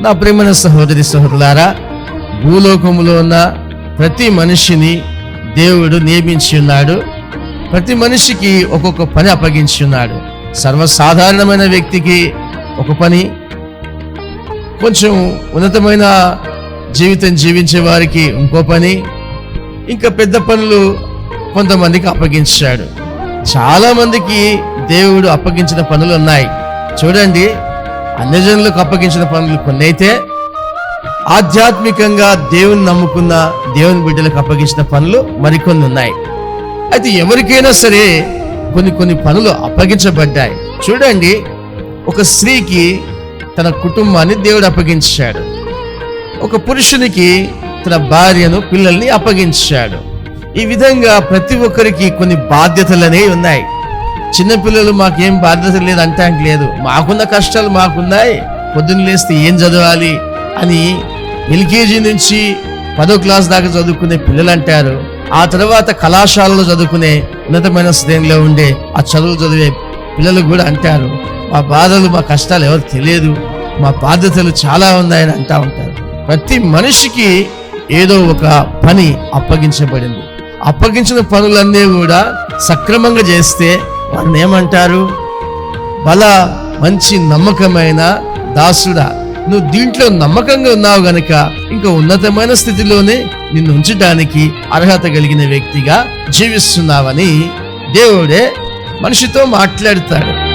నా ప్రేమైన సహోదరి సహోదరులారా భూలోకములో ఉన్న ప్రతి మనిషిని దేవుడు నియమించి ఉన్నాడు. ప్రతి మనిషికి ఒక్కొక్క పని అప్పగించి ఉన్నాడు. సర్వసాధారణమైన వ్యక్తికి ఒక పని కొంచెం ఉన్నతమైన జీవితం జీవించే వారికి ఇంకో పని ఇంకా పెద్ద పనులు కొంతమందికి అప్పగించాడు. చాలామందికి దేవుడు అప్పగించిన పనులు ఉన్నాయి. చూడండి అన్యజనులకు అప్పగించిన పనులు కొన్ని అయితే ఆధ్యాత్మికంగా దేవుని నమ్ముకున్న దేవుని బిడ్డలకు అప్పగించిన పనులు మరికొన్ని ఉన్నాయి. అయితే ఎవరికైనా సరే కొన్ని కొన్ని పనులు అప్పగించబడ్డాయి. చూడండి ఒక స్త్రీకి తన కుటుంబాన్ని దేవుడు అప్పగించాడు. ఒక పురుషునికి తన భార్యను పిల్లల్ని అప్పగించాడు. ఈ విధంగా ప్రతి ఒక్కరికి కొన్ని బాధ్యతలు అనేవి ఉన్నాయి. చిన్నపిల్లలు మాకేం బాధ్యత లేదు అంటానికి లేదు. మాకున్న కష్టాలు మాకున్నాయి. పొద్దున్న లేస్తే ఏం చదవాలి అని ఎల్కేజీ నుంచి పదో క్లాస్ దాకా చదువుకునే పిల్లలు అంటారు ఆ తర్వాత కళాశాలలో చదువుకునే ఉన్నతమైన శ్రేణిలో ఉండే ఆ చదువులు చదివే పిల్లలు కూడా అంటారు. మా బాధలు మా కష్టాలు ఎవరు తెలియదు. మా బాధ్యతలు చాలా ఉన్నాయని అంటా ఉంటారు. ప్రతి మనిషికి ఏదో ఒక పని అప్పగించబడింది. అప్పగించిన పనులన్నీ కూడా సక్రమంగా చేస్తే వారిని ఏమంటారు బల మంచి నమ్మకమైన దాసుడా. నువ్వు దీంట్లో నమ్మకంగా ఉన్నావు గనక ఇంకా ఉన్నతమైన స్థితిలోనే నిన్ను ఉంచడానికి అర్హత కలిగిన వ్యక్తిగా జీవిస్తున్నావని దేవుడే మనిషితో మాట్లాడతాడు.